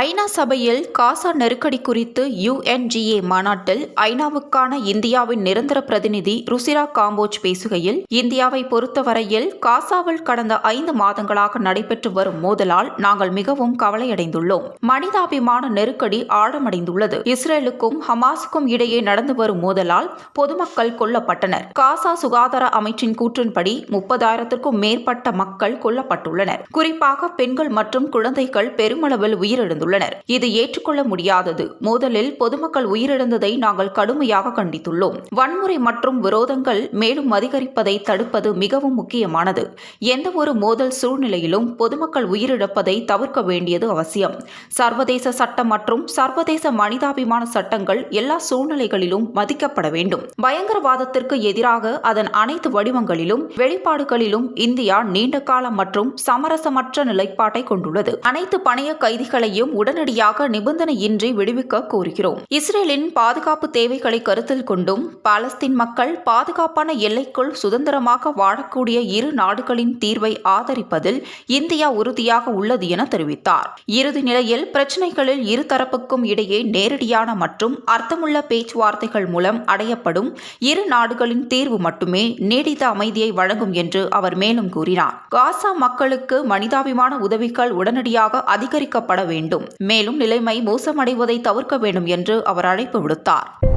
ஐநா சபையில் காசா நெருக்கடி குறித்து யுஎன்ஜிஏ மாநாட்டில் ஐநாவுக்கான இந்தியாவின் நிரந்தர பிரதிநிதி ருசிரா காம்போஜ் பேசுகையில் இந்தியாவை பொறுத்தவரையில் காசாவில் கடந்த ஐந்து மாதங்களாக நடைபெற்று வரும் மோதலால் நாங்கள் மிகவும் கவலையடைந்துள்ளோம். மனிதாபிமான நெருக்கடி ஆழமடைந்துள்ளது. இஸ்ரேலுக்கும் ஹமாஸுக்கும் இடையே நடந்து வரும் மோதலால் பொதுமக்கள் கொல்லப்பட்டனர். காசா சுகாதார அமைச்சின் கூற்றின்படி முப்பதாயிரத்திற்கும் மேற்பட்ட மக்கள் கொல்லப்பட்டுள்ளனர். குறிப்பாக பெண்கள் மற்றும் குழந்தைகள் பெருமளவில் உயிரிழந்துள்ளனர். இது ஏற்றுக்கொள்ள முடியாதது. மோதலில் பொதுமக்கள் உயிரிழந்ததை நாங்கள் கடுமையாக கண்டித்துள்ளோம். வன்முறை மற்றும் விரோதங்கள் மேலும் அதிகரிப்பதை தடுப்பது மிகவும் முக்கியமானது. எந்த ஒரு மோதல் சூழ்நிலையிலும் பொதுமக்கள் உயிரிழப்பதை தவிர்க்க வேண்டியது அவசியம். சர்வதேச சட்டம் மற்றும் சர்வதேச மனிதாபிமான சட்டங்கள் எல்லா சூழ்நிலைகளிலும் மதிக்கப்பட வேண்டும். பயங்கரவாதத்திற்கு எதிராக அதன் அனைத்து வடிவங்களிலும் வெளிப்பாடுகளிலும் இந்தியா நீண்ட காலம் மற்றும் சமரசமற்ற நிலைப்பாட்டை கொண்டுள்ளது. அனைத்து பணைய கைதிகளையும் உடனடியாக நிபந்தனையின்றி விடுவிக்க கோருகிறோம். இஸ்ரேலின் பாதுகாப்பு தேவைகளை கருத்தில் கொண்டும் பாலஸ்தீன் மக்கள் பாதுகாப்பான எல்லைக்குள் சுதந்திரமாக வாழக்கூடிய இரு நாடுகளின் தீர்வை ஆதரிப்பதில் இந்தியா உறுதியாக உள்ளது என தெரிவித்தார். இறுதி நிலையில் பிரச்சினைகளில் இருதரப்புக்கும் இடையே நேரடியான மற்றும் அர்த்தமுள்ள பேச்சுவார்த்தைகள் மூலம் அடையப்படும் இரு நாடுகளின் தீர்வு மட்டுமே நீடித்த அமைதியை வழங்கும் என்று அவர் மேலும் கூறினார். காசா மக்களுக்கு மனிதாபிமான உதவிகள் உடனடியாக அதிகரிக்கப்பட வேண்டும். மேலும் நிலைமை மோசமடைவதை தவிர்க்க வேண்டும் என்று அவர் அழைப்பு விடுத்தார்.